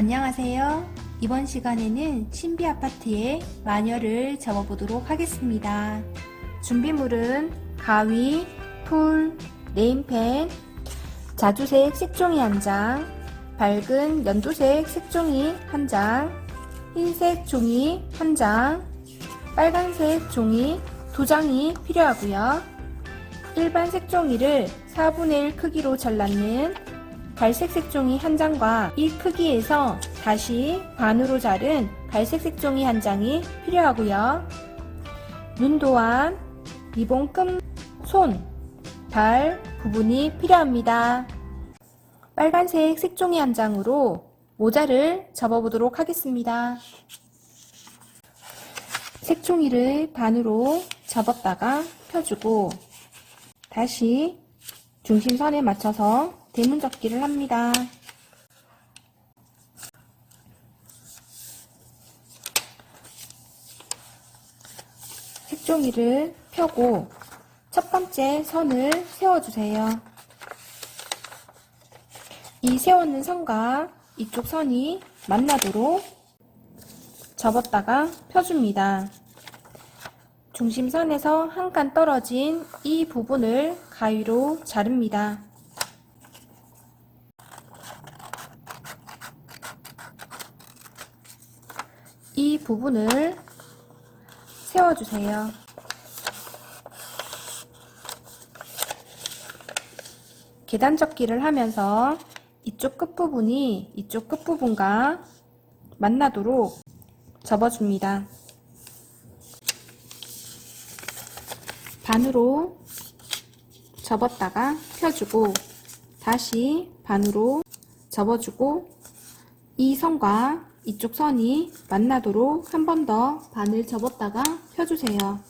안녕하세요. 이번 시간에는 신비 아파트의 마녀를 접어보도록 하겠습니다. 준비물은 가위, 풀, 네임펜, 자주색 색종이 한 장, 밝은 연두색 색종이 한 장, 흰색 종이 한 장, 빨간색 종이 두 장이 필요하고요. 일반 색종이를 4분의 1 크기로 잘랐는 갈색 색종이 한 장과 이 크기에서 다시 반으로 자른 갈색 색종이 한 장이 필요하고요. 눈 또한 리본금 손, 발 부분이 필요합니다. 빨간색 색종이 한 장으로 모자를 접어보도록 하겠습니다. 색종이를 반으로 접었다가 펴주고 다시 중심선에 맞춰서 대문접기를 합니다. 색종이를 펴고 첫 번째 선을 세워주세요. 이 세웠는 선과 이쪽 선이 만나도록 접었다가 펴줍니다. 중심선에서 한 칸 떨어진 이 부분을 가위로 자릅니다. 이 부분을 세워주세요. 계단 접기를 하면서 이쪽 끝부분이 이쪽 끝부분과 만나도록 접어줍니다. 반으로 접었다가 펴주고 다시 반으로 접어주고 이 선과 이쪽 선이 만나도록 한 번더 반을 접었다가 펴주세요.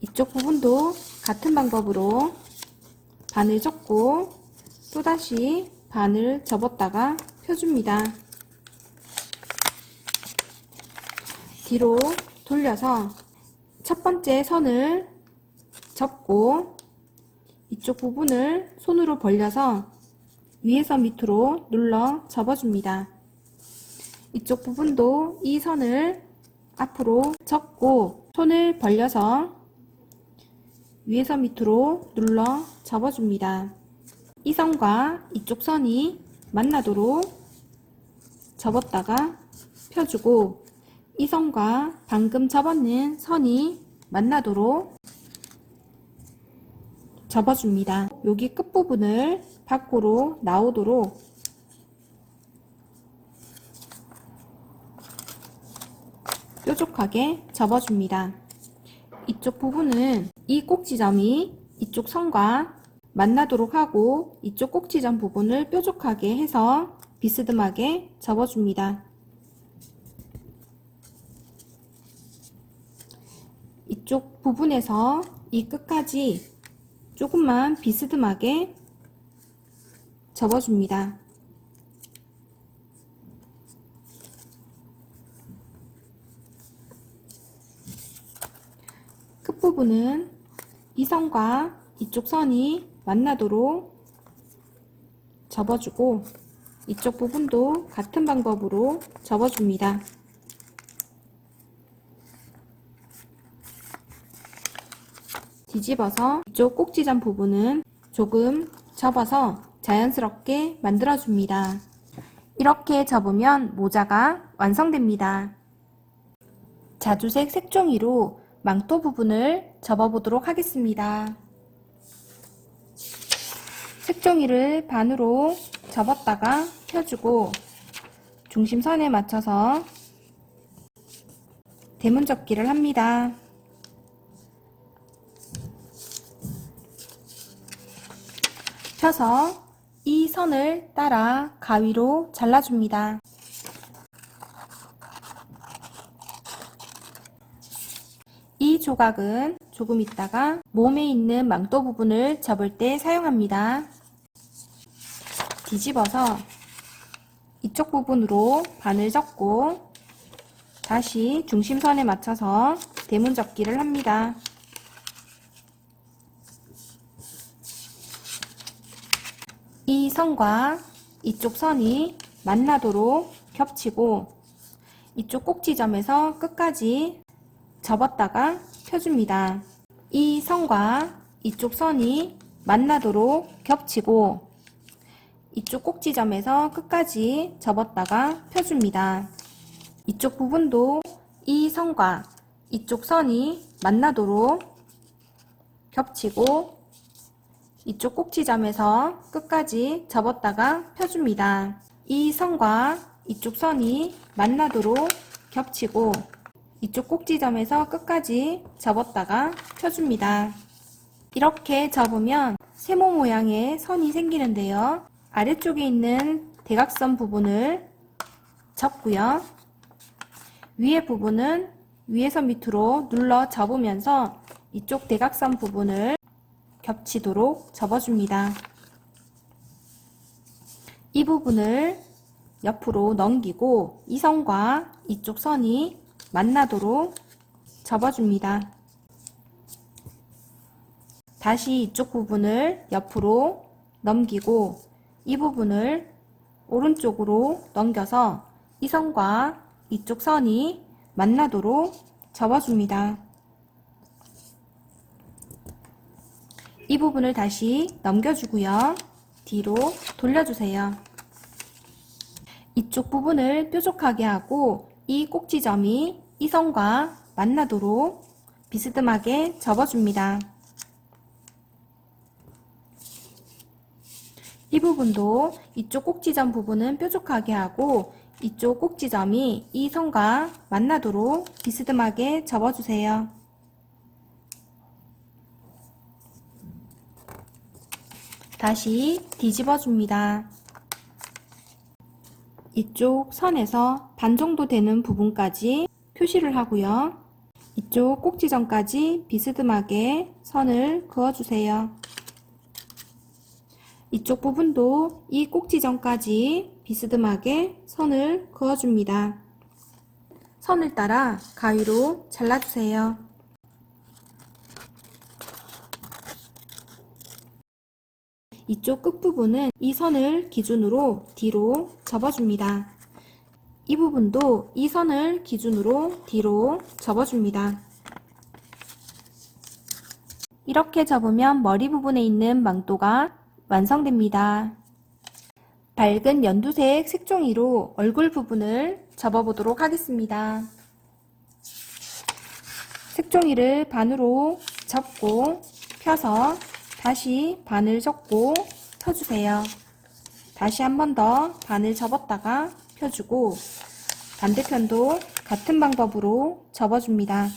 이쪽 부분도 같은 방법으로 반을 접고 또다시 반을 접었다가 펴줍니다. 뒤로 돌려서 첫 번째 선을 접고 이쪽 부분을 손으로 벌려서 위에서 밑으로 눌러 접어줍니다. 이쪽 부분도 이 선을 앞으로 접고 손을 벌려서 위에서 밑으로 눌러 접어줍니다. 이 선과 이쪽 선이 만나도록 접었다가 펴주고 이 선과 방금 접었는 선이 만나도록 접어줍니다. 여기 끝부분을 밖으로 나오도록 뾰족하게 접어줍니다. 이쪽 부분은 이 꼭지점이 이쪽 선과 만나도록 하고 이쪽 꼭지점 부분을 뾰족하게 해서 비스듬하게 접어줍니다. 이쪽 부분에서 이 끝까지 조금만 비스듬하게 접어줍니다. 끝부분은 이 선과 이쪽 선이 만나도록 접어주고 이쪽 부분도 같은 방법으로 접어줍니다. 뒤집어서 이쪽 꼭지점 부분은 조금 접어서 자연스럽게 만들어줍니다. 이렇게 접으면 모자가 완성됩니다. 자주색 색종이로 망토 부분을 접어보도록 하겠습니다. 색종이를 반으로 접었다가 펴주고 중심선에 맞춰서 대문 접기를 합니다. 펴서 이 선을 따라 가위로 잘라줍니다. 이 조각은 조금 있다가 몸에 있는 망토 부분을 접을 때 사용합니다. 뒤집어서 이쪽 부분으로 반을 접고 다시 중심선에 맞춰서 대문 접기를 합니다. 이 선과 이쪽 선이 만나도록 겹치고 이쪽 꼭지점에서 끝까지 접었다가 펴줍니다. 이 선과 이쪽 선이 만나도록 겹치고 이쪽 꼭지점에서 끝까지 접었다가 펴줍니다. 이쪽 부분도 이 선과 이쪽 선이 만나도록 겹치고 이쪽 꼭지점에서 끝까지 접었다가 펴줍니다. 이 선과 이쪽 선이 만나도록 겹치고 이쪽 꼭지점에서 끝까지 접었다가 펴줍니다. 이렇게 접으면 세모 모양의 선이 생기는데요. 아래쪽에 있는 대각선 부분을 접고요. 위에 부분은 위에서 밑으로 눌러 접으면서 이쪽 대각선 부분을 겹치도록 접어줍니다. 이 부분을 옆으로 넘기고 이 선과 이쪽 선이 만나도록 접어줍니다. 다시 이쪽 부분을 옆으로 넘기고 이 부분을 오른쪽으로 넘겨서 이 선과 이쪽 선이 만나도록 접어줍니다. 이 부분을 다시 넘겨주고요. 뒤로 돌려주세요. 이쪽 부분을 뾰족하게 하고 이 꼭지점이 이 선과 만나도록 비스듬하게 접어줍니다. 이 부분도 이쪽 꼭지점 부분은 뾰족하게 하고 이쪽 꼭지점이 이 선과 만나도록 비스듬하게 접어주세요. 다시 뒤집어 줍니다. 이쪽 선에서 반 정도 되는 부분까지 표시를 하고요. 이쪽 꼭지점까지 비스듬하게 선을 그어주세요. 이쪽 부분도 이 꼭지점까지 비스듬하게 선을 그어줍니다. 선을 따라 가위로 잘라주세요. 이쪽 끝부분은 이 선을 기준으로 뒤로 접어줍니다. 이 부분도 이 선을 기준으로 뒤로 접어줍니다. 이렇게 접으면 머리 부분에 있는 망토가 완성됩니다. 밝은 연두색 색종이로 얼굴 부분을 접어보도록 하겠습니다. 색종이를 반으로 접고 펴서 다시 반을 접고 펴주세요. 다시 한 번더 반을 접었다가 펴주고 반대편도 같은 방법으로 접어줍니다.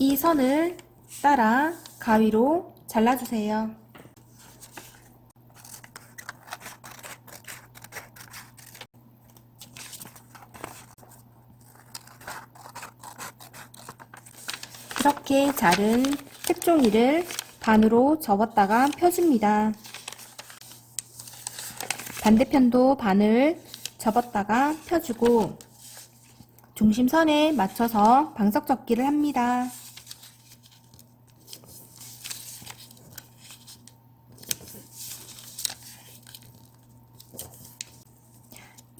이 선을 따라 가위로 잘라주세요. 이렇게 자른 색종이를 반으로 접었다가 펴줍니다. 반대편도 반을 접었다가 펴주고 중심선에 맞춰서 방석 접기를 합니다.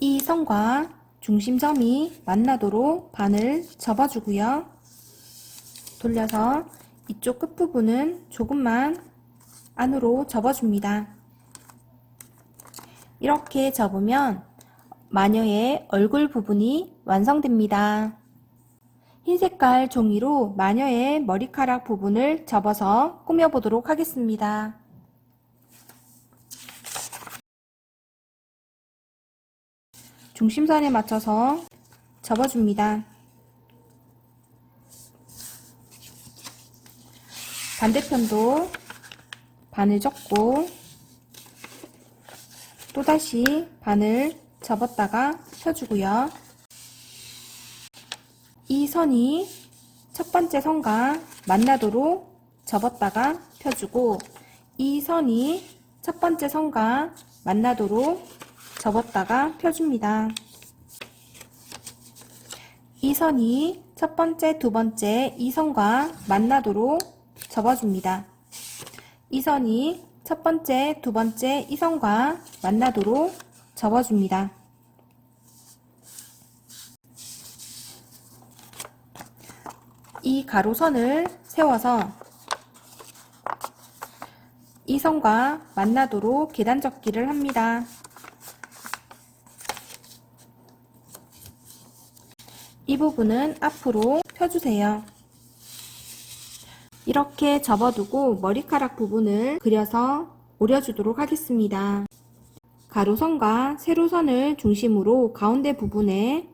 이 선과 중심점이 만나도록 반을 접어주고요. 돌려서 이쪽 끝부분은 조금만 안으로 접어줍니다. 이렇게 접으면 마녀의 얼굴 부분이 완성됩니다. 흰 색깔 종이로 마녀의 머리카락 부분을 접어서 꾸며보도록 하겠습니다. 중심선에 맞춰서 접어줍니다. 반대편도 반을 접고 또다시 반을 접었다가 펴주고요. 이 선이 첫 번째 선과 만나도록 접었다가 펴주고 이 선이 첫 번째 선과 만나도록 접었다가 펴줍니다. 이 선이 첫 번째, 두 번째 이 선과 만나도록 접어줍니다. 이 선이 첫 번째, 두 번째 이 선과 만나도록 접어줍니다. 이 가로선을 세워서 이 선과 만나도록 계단 접기를 합니다. 이 부분은 앞으로 펴주세요. 이렇게 접어두고 머리카락 부분을 그려서 오려주도록 하겠습니다. 가로선과 세로선을 중심으로 가운데 부분에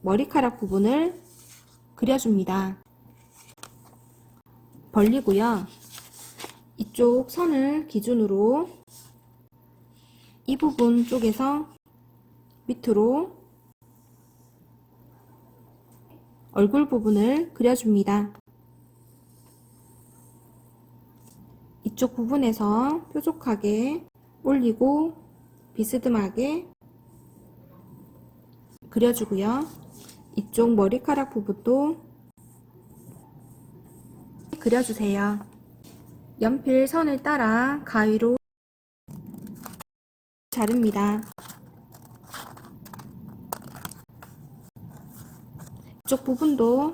머리카락 부분을 그려줍니다. 벌리고요. 이쪽 선을 기준으로 이 부분 쪽에서 밑으로 얼굴 부분을 그려줍니다. 이쪽 부분에서 뾰족하게 올리고 비스듬하게 그려주고요. 이쪽 머리카락 부분도 그려주세요. 연필 선을 따라 가위로 자릅니다. 이쪽 부분도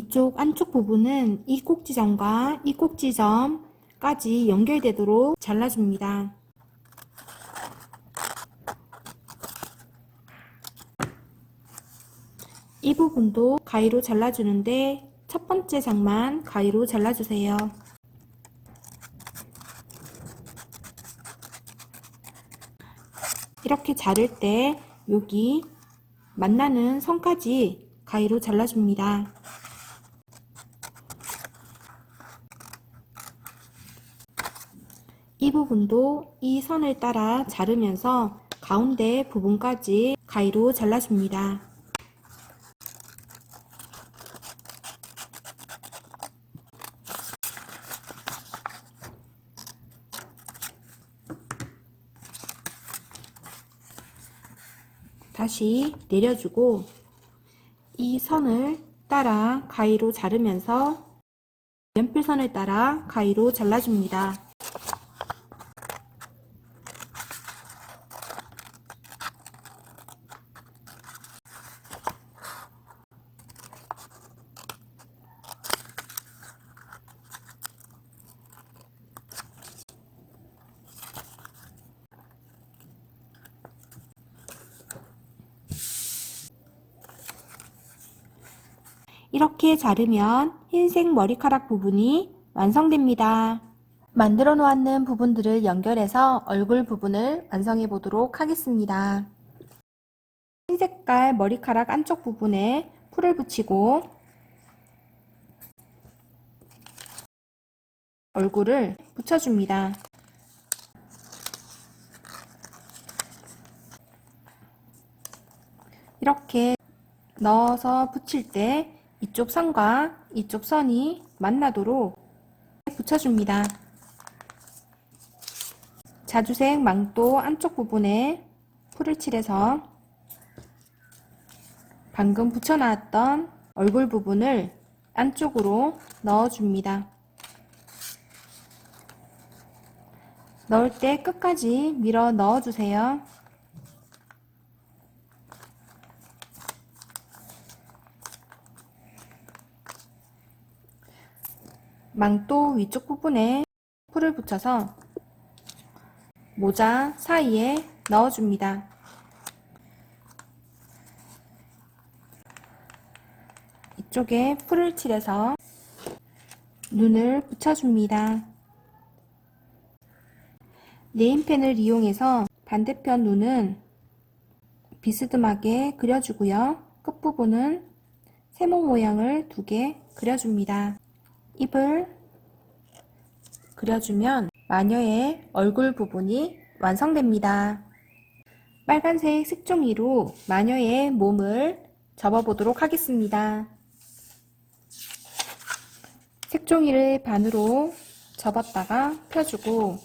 이쪽 안쪽 부분은 이 꼭지점과 이 꼭지점까지 연결되도록 잘라줍니다. 이 부분도 가위로 잘라주는데 첫 번째 장만 가위로 잘라주세요. 이렇게 자를 때 여기 만나는 선까지 가위로 잘라줍니다. 이 부분도 이 선을 따라 자르면서 가운데 부분까지 가위로 잘라줍니다. 다시 내려주고 이 선을 따라 가위로 자르면서 연필선을 따라 가위로 잘라줍니다. 이렇게 자르면 흰색 머리카락 부분이 완성됩니다. 만들어 놓았는 부분들을 연결해서 얼굴 부분을 완성해 보도록 하겠습니다. 흰 색깔 머리카락 안쪽 부분에 풀을 붙이고 얼굴을 붙여줍니다. 이렇게 넣어서 붙일 때 이쪽 선과 이쪽 선이 만나도록 붙여줍니다. 자주색 망토 안쪽 부분에 풀을 칠해서 방금 붙여놨던 얼굴 부분을 안쪽으로 넣어줍니다. 넣을 때 끝까지 밀어 넣어주세요. 망토 위쪽 부분에 풀을 붙여서 모자 사이에 넣어줍니다. 이쪽에 풀을 칠해서 눈을 붙여줍니다. 네임펜을 이용해서 반대편 눈은 비스듬하게 그려주고요. 끝부분은 세모 모양을 두 개 그려줍니다. 입을 그려주면 마녀의 얼굴 부분이 완성됩니다. 빨간색 색종이로 마녀의 몸을 접어보도록 하겠습니다. 색종이를 반으로 접었다가 펴주고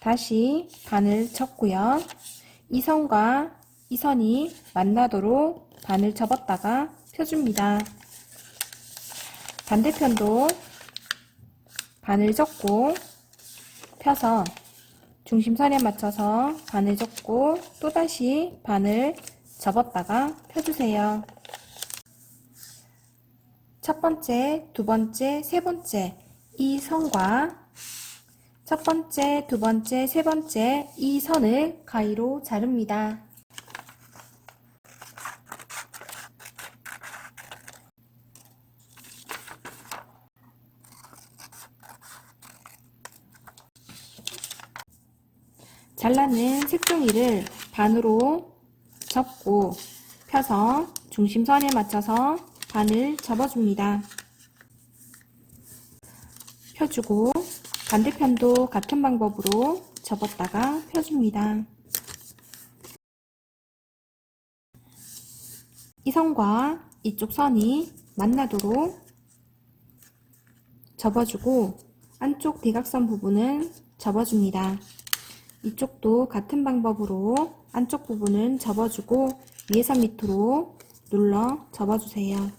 다시 반을 접고요. 이 선과 이 선이 만나도록 반을 접었다가 펴줍니다. 반대편도 반을 접고 펴서 중심선에 맞춰서 반을 접고 또다시 반을 접었다가 펴주세요. 첫 번째, 두 번째, 세 번째 이 선과 첫 번째, 두 번째, 세 번째 이 선을 가위로 자릅니다. 잘라낸 색종이를 반으로 접고 펴서 중심선에 맞춰서 반을 접어줍니다. 펴주고 반대편도 같은 방법으로 접었다가 펴줍니다. 이 선과 이쪽 선이 만나도록 접어주고 안쪽 대각선 부분은 접어줍니다. 이쪽도 같은 방법으로 안쪽 부분은 접어주고 위에서 밑으로 눌러 접어주세요.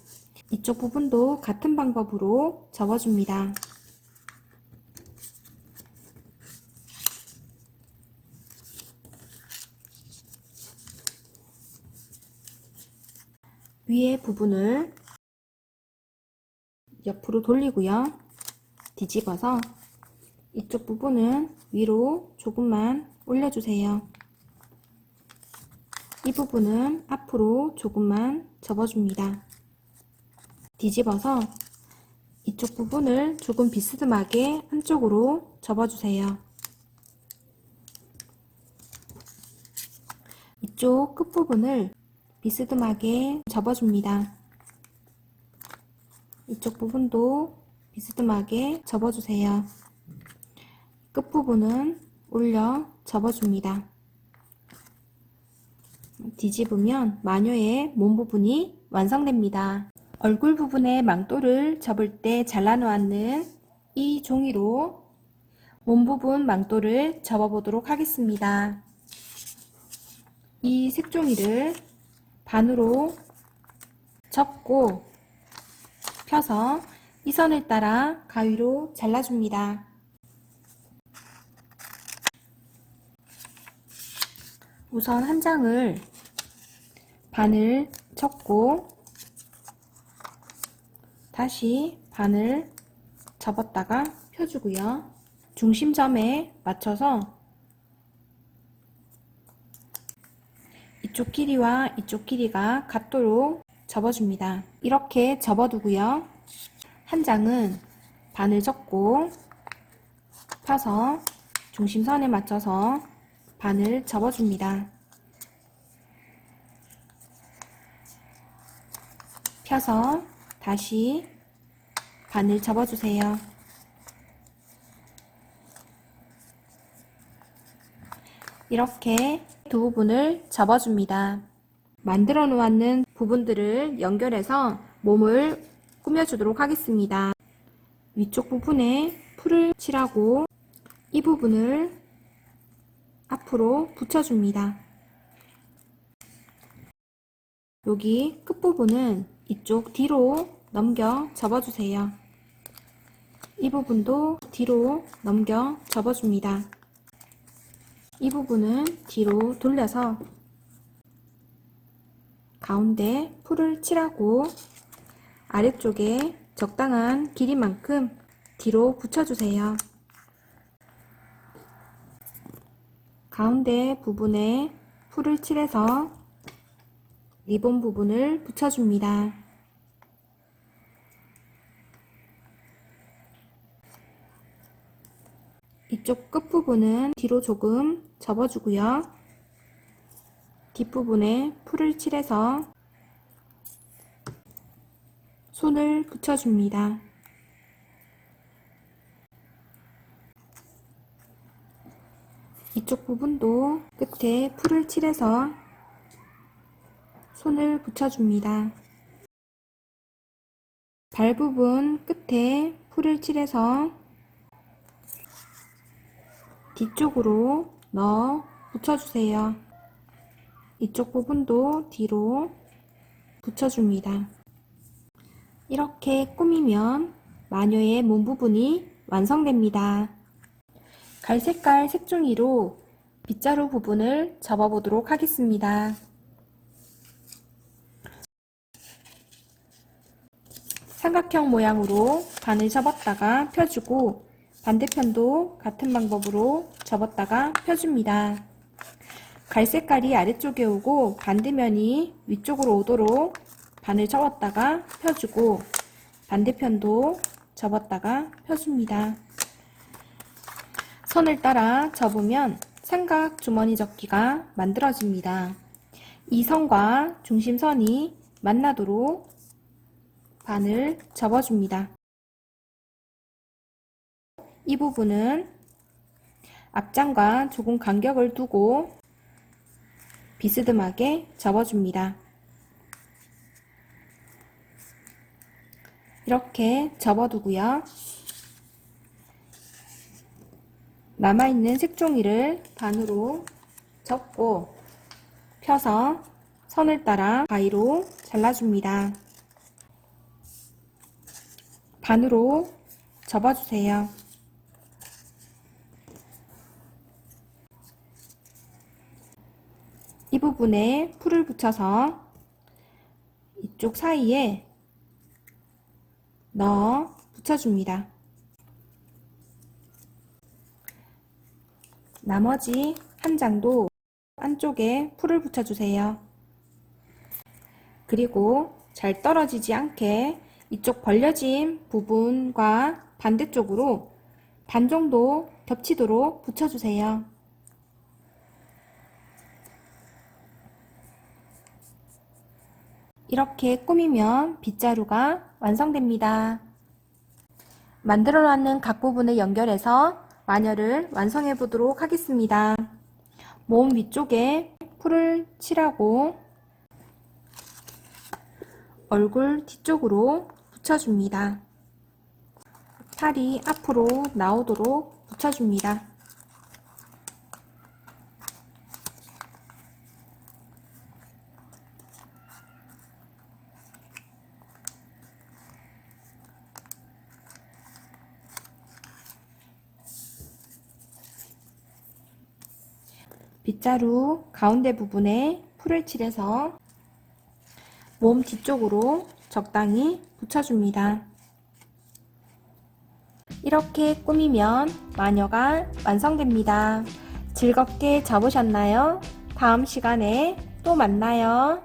이쪽 부분도 같은 방법으로 접어줍니다. 위에 부분을 옆으로 돌리고요. 뒤집어서 이쪽 부분은 위로 조금만 올려주세요. 이 부분은 앞으로 조금만 접어줍니다. 뒤집어서 이쪽 부분을 조금 비스듬하게 한쪽으로 접어주세요. 이쪽 끝부분을 비스듬하게 접어줍니다. 이쪽 부분도 비스듬하게 접어주세요. 끝부분은 올려 접어줍니다. 뒤집으면 마녀의 몸 부분이 완성됩니다. 얼굴 부분의 망토를 접을 때 잘라놓았는 이 종이로 몸 부분 망토를 접어보도록 하겠습니다. 이 색종이를 반으로 접고 펴서 이 선을 따라 가위로 잘라줍니다. 우선 한 장을 반을 접고 다시 반을 접었다가 펴주고요. 중심점에 맞춰서 이쪽 길이와 이쪽 길이가 같도록 접어줍니다. 이렇게 접어두고요. 한 장은 반을 접고 펴서 중심선에 맞춰서 반을 접어줍니다. 펴서 다시 반을 접어주세요. 이렇게 두 부분을 접어줍니다. 만들어 놓았는 부분들을 연결해서 몸을 꾸며주도록 하겠습니다. 위쪽 부분에 풀을 칠하고 이 부분을 앞으로 붙여줍니다. 여기 끝부분은 이쪽 뒤로 넘겨 접어주세요. 이 부분도 뒤로 넘겨 접어줍니다. 이 부분은 뒤로 돌려서 가운데 풀을 칠하고 아래쪽에 적당한 길이만큼 뒤로 붙여주세요. 가운데 부분에 풀을 칠해서 리본 부분을 붙여줍니다. 이쪽 끝부분은 뒤로 조금 접어주고요. 뒷부분에 풀을 칠해서 손을 붙여줍니다. 이쪽 부분도 끝에 풀을 칠해서 손을 붙여줍니다. 발 부분 끝에 풀을 칠해서 뒤쪽으로 넣어 붙여주세요. 이쪽 부분도 뒤로 붙여줍니다. 이렇게 꾸미면 마녀의 몸 부분이 완성됩니다. 갈색깔 색종이로 빗자루 부분을 접어보도록 하겠습니다. 삼각형 모양으로 반을 접었다가 펴주고 반대편도 같은 방법으로 접었다가 펴줍니다. 갈색깔이 아래쪽에 오고 반대면이 위쪽으로 오도록 반을 접었다가 펴주고 반대편도 접었다가 펴줍니다. 선을 따라 접으면 삼각 주머니 접기가 만들어집니다. 이 선과 중심선이 만나도록 반을 접어줍니다. 이 부분은 앞장과 조금 간격을 두고 비스듬하게 접어줍니다. 이렇게 접어두고요. 남아있는 색종이를 반으로 접고 펴서 선을 따라 가위로 잘라줍니다. 반으로 접어주세요. 이 부분에 풀을 붙여서 이쪽 사이에 넣어 붙여줍니다. 나머지 한 장도 안쪽에 풀을 붙여주세요. 그리고 잘 떨어지지 않게 이쪽 벌려진 부분과 반대쪽으로 반 정도 겹치도록 붙여주세요. 이렇게 꾸미면 빗자루가 완성됩니다. 만들어 놨는 각 부분을 연결해서 마녀를 완성해 보도록 하겠습니다. 몸 위쪽에 풀을 칠하고 얼굴 뒤쪽으로 붙여줍니다. 팔이 앞으로 나오도록 붙여줍니다. 빗자루 가운데 부분에 풀을 칠해서 몸 뒤쪽으로 적당히 붙여줍니다. 이렇게 꾸미면 마녀가 완성됩니다. 즐겁게 접으셨나요? 다음 시간에 또 만나요.